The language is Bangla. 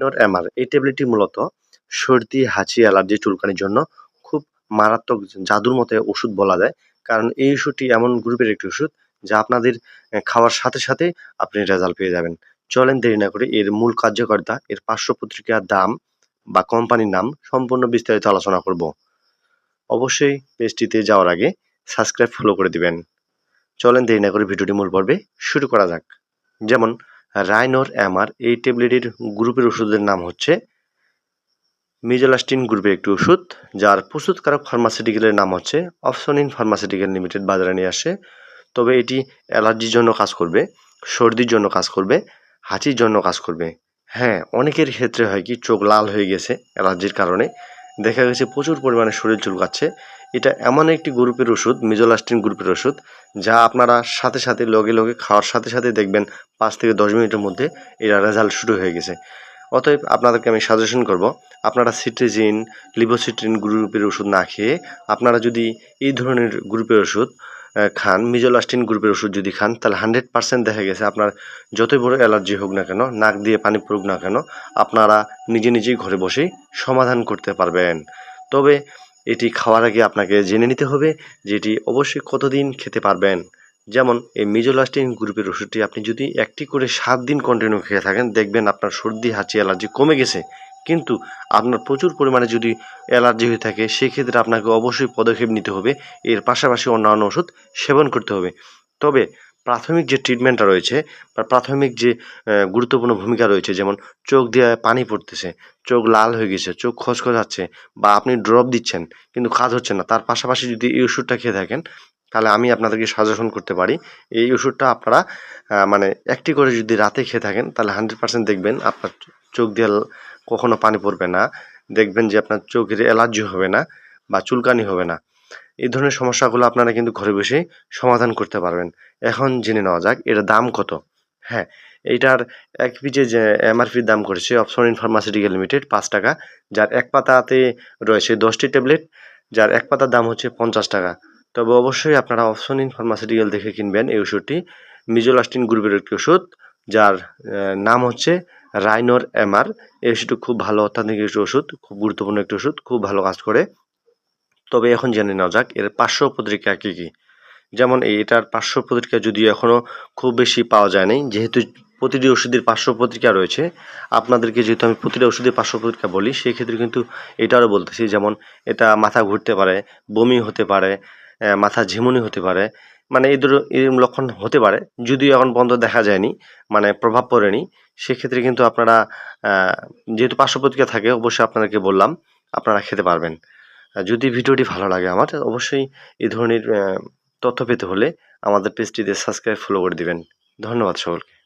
রাইনোর এমআর এই ট্যাবলেটটি মূলত সর্দি, হাঁচি অ্যালার্জি চুলকানির জন্য খুব মারাত্মক জাদুর মতো ওষুধ বলা যায়। কারণ এই ওষুধটি এমন গ্রুপের একটি ওষুধ যা আপনাদের খাওয়ার সাথে সাথে আপনি রেজাল্ট পেয়ে যাবেন। চলেন দেরি না করে এর মূল কার্যকারিতা, এর পার্শ্ব পত্রিকার দাম বা কোম্পানির নাম সম্পূর্ণ বিস্তারিত আলোচনা করব। অবশ্যই পেজটিতে যাওয়ার আগে সাবস্ক্রাইব ফলো করে দিবেন। চলেন দেরি না করে ভিডিওটি মূল পর্বে শুরু করা যাক। যেমন রাইনোর এমআর, এই ট্যাবলেটের গ্রুপের ওষুধের নাম হচ্ছে মিজোলাস্টিন গ্রুপের একটি ওষুধ, যার প্রস্তুতকারক ফার্মাসিউটিক্যালের নাম হচ্ছে অপসনিন ফার্মাসিউটিক্যাল লিমিটেড বাজারে নিয়ে আসে। তবে এটি অ্যালার্জির জন্য কাজ করবে, সর্দির জন্য কাজ করবে, হাঁচির জন্য কাজ করবে। হ্যাঁ অনেকের ক্ষেত্রে হয় কি, চোখ লাল হয়ে গেছে অ্যালার্জির কারণে। দেখা গেছে প্রচুর পরিমাণে শরীর চুলকাচ্ছে। এটা এমন একটি গ্রুপের ওষুধ, মিজোলাস্টিন গ্রুপের ওষুধ, যা আপনারা সাথে সাথে, লগে লগে খাওয়ার সাথে সাথে দেখবেন পাঁচ থেকে দশ মিনিটের মধ্যে এর রেজাল্ট শুরু হয়ে গেছে। অতএব আপনাদেরকে আমি সাজেশন করব, আপনারা সিট্রিজিন লিভোসিট্রিন গ্রুপের ওষুধ না খেয়ে আপনারা যদি এই ধরনের গ্রুপের ওষুধ খান, মিজোলাস্টিন গ্রুপের ওষুধ যদি খান, তাহলে হান্ড্রেড পার্সেন্ট দেখা গেছে আপনার যতই বড় অ্যালার্জি হোক না কেন, নাক দিয়ে পানি পড়ুক না কেন, আপনারা নিজে নিজেই ঘরে বসেই সমাধান করতে পারবেন। তবে এটি খাওয়ার আগে আপনাকে জেনে নিতে হবে যে এটি অবশ্যই কতদিন খেতে পারবেন। যেমন, এই মিজোলাস্টিন গ্রুপের ওষুধটি আপনি যদি একটি করে সাত দিন কন্টিনিউ খেয়ে থাকেন, দেখবেন আপনার সর্দি, হাঁচি, অ্যালার্জি কমে গেছে। কিন্তু আপনার প্রচুর পরিমাণে যদি অ্যালার্জি হয়ে থাকে, সেক্ষেত্রে আপনাকে অবশ্যই পদক্ষেপ নিতে হবে। এর পাশাপাশি অন্যান্য ওষুধ সেবন করতে হবে। তবে প্রাথমিক যে ট্রিটমেন্টটা রয়েছে বা প্রাথমিক যে গুরুত্বপূর্ণ ভূমিকা রয়েছে, যেমন চোখ দিয়ে পানি পড়তেছে, চোখ লাল হয়ে গেছে, চোখ খসখসাচ্ছে বা আপনি ড্রপ দিচ্ছেন কিন্তু কাজ হচ্ছে না, তার পাশাপাশি যদি এই ওষুধটা খেয়ে থাকেন, তাহলে আমি আপনাদেরকে সাজেশন করতে পারি, এই ওষুধটা আপনারা মানে একটি করে যদি রাতে খেয়ে থাকেন, তাহলে হান্ড্রেড পার্সেন্ট দেখবেন আপনার চোখ দিয়ে কখনো পানি পড়বে না, দেখবেন যে আপনার চোখের অ্যালার্জি হবে না বা চুলকানি হবে না। এই ধরনের সমস্যাগুলো আপনারা কিন্তু ঘরে বসে সমাধান করতে পারবেন। এখন জেনে নেওয়া যাক এর দাম কত? হ্যাঁ এইটার এক পিজে যে এমআরপির দাম করেছে অপশন ফার্মাসিউটিক্যাল লিমিটেড পাঁচ টাকা, যার এক পাতাতে রয়েছে দশটি ট্যাবলেট, যার এক পাতার দাম হচ্ছে পঞ্চাশ টাকা। তবে অবশ্যই আপনারা অপশন ইন ফার্মাসিউটিক্যাল দেখে কিনবেন এই ওষুধটি। মিজোলাস্টিন গ্রুপের একটি ওষুধ, যার নাম হচ্ছে রাইনোর এমআর এই ওষুধটি খুব ভালো, অত্যাধুনিক একটি ওষুধ, খুব গুরুত্বপূর্ণ একটি ওষুধ, খুব ভালো কাজ করে। তবে এখন জেনে নেওয়া যাক, এর পার্শ্ব পত্রিকা কী কী? যেমন এটার পার্শ্ব পত্রিকা যদিও এখনও খুব বেশি পাওয়া যায়নি, যেহেতু প্রতিটি ওষুধের পার্শ্ব পত্রিকা রয়েছে, আপনাদেরকে যেহেতু আমি প্রতিটি ওষুধের পার্শ্ব পত্রিকা বলি, সেই ক্ষেত্রে কিন্তু এটারও বলতেছি, যেমন এটা মাথা ঘুরতে পারে, বমি হতে পারে মাথা ঝিমুনি হতে পারে মানে এই এরকম লক্ষণ হতে পারে, যদিও এখন বন্ধ দেখা যায়নি মানে প্রভাব পড়েনি, সেক্ষেত্রে কিন্তু আপনারা যেহেতু পার্শ্ব পত্রিকা থাকে, অবশ্যই আপনাদেরকে বললাম, আপনারা খেতে পারবেন। যদি ভিডিওটি ভালো লাগে আমার, অবশ্যই এই ধরনের তথ্য পেতে হলে আমাদের পেজটিতে সাবস্ক্রাইব ফলো করে দিবেন। ধন্যবাদ সকলকে।